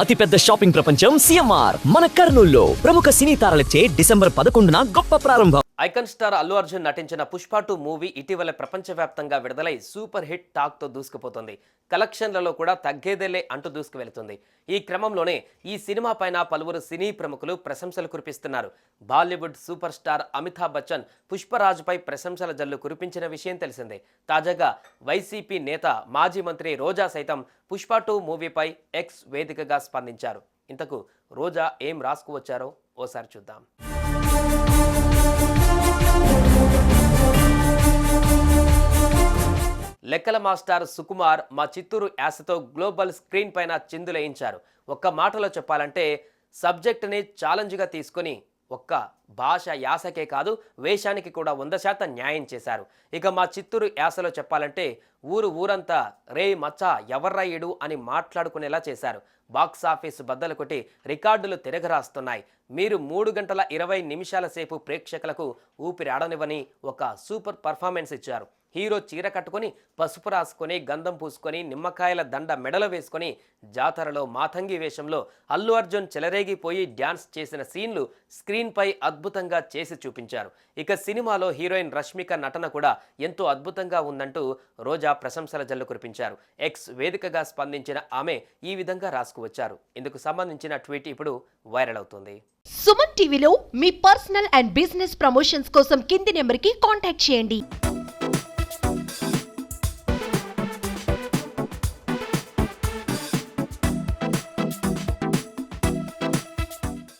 అతిపెద్ద షాపింగ్ ప్రపంచం సిఎంఆర్. మన కర్నూల్లో ప్రముఖ సినీ తారలచే డిసెంబర్ పదకొండున గొప్ప ప్రారంభం. ఐకన్ స్టార్ అల్లు అర్జున్ నటించిన పుష్ప టూ మూవీ ఇటీవల ప్రపంచవ్యాప్తంగా విడుదలై సూపర్ హిట్ టాక్తో దూసుకుపోతుంది. కలెక్షన్లలో కూడా తగ్గేదేలే అంటూ దూసుకువెళ్తుంది. ఈ క్రమంలోనే ఈ సినిమా పైన పలువురు సినీ ప్రముఖులు ప్రశంసలు కురిపిస్తున్నారు. Bollywood super star Amitabh Bachchan పుష్పరాజుపై ప్రశంసల జల్లు కురిపించిన విషయం తెలిసిందే. తాజాగా వైసీపీ నేత మాజీ మంత్రి రోజా సైతం పుష్ప టూ మూవీపై ఎక్స్ వేదికగా స్పందించారు. ఇంతకు రోజా ఏం రాసుకువచ్చారో ఓసారి చూద్దాం. లెక్కల మాస్టర్ సుకుమార్ మా చిత్తూరు యాసతో గ్లోబల్ స్క్రీన్ పైన చిందులేయించారు. ఒక్క మాటలో చెప్పాలంటే సబ్జెక్టుని ఛాలెంజ్గా తీసుకొని ఒక్క భాష యాసకే కాదు వేషానికి కూడా వంద శాతం న్యాయం చేశారు. ఇక మా చిత్తూరు యాసలో చెప్పాలంటే ఊరు ఊరంతా రే మచ్చ ఎవర్రాయుడు అని మాట్లాడుకునేలా చేశారు. బాక్స్ ఆఫీస్ బద్దలు కొట్టి రికార్డులు తిరగరాస్తున్నాయి. మీరు మూడు గంటల ఇరవై నిమిషాల సేపు ప్రేక్షకులకు ఊపిరి ఆడనివ్వని ఒక సూపర్ పర్ఫార్మెన్స్ ఇచ్చారు. హీరో చీర కట్టుకొని పసుపు రాసుకొని గంధం పూసుకొని నిమ్మకాయల దండ మెడలో వేసుకొని జాతరలో మాతంగి వేషంలో అల్లు అర్జున్ చెలరేగిపోయి డ్యాన్స్ చేసిన సీన్లు స్క్రీన్పై అద్భుతంగా చేసి చూపించారు. ఇక సినిమాలో హీరోయిన్ రష్మిక నటన కూడా ఎంతో అద్భుతంగా ఉందంటూ రోజా ప్రశంసల జల్లు కురిపించారు. ఎక్స్ వేదికగా స్పందించిన ఆమె ఈ విధంగా రాసుకువచ్చారు ఇందుకు సంబంధించిన ట్వీట్ ఇప్పుడు వైరల్ అవుతుంది. సుమన్ టీవీలో మీ పర్సనల్ అండ్ బిజినెస్ ప్రమోషన్స్ కోసం కింది నెంబర్కి కాంటాక్ట్ చేయండి.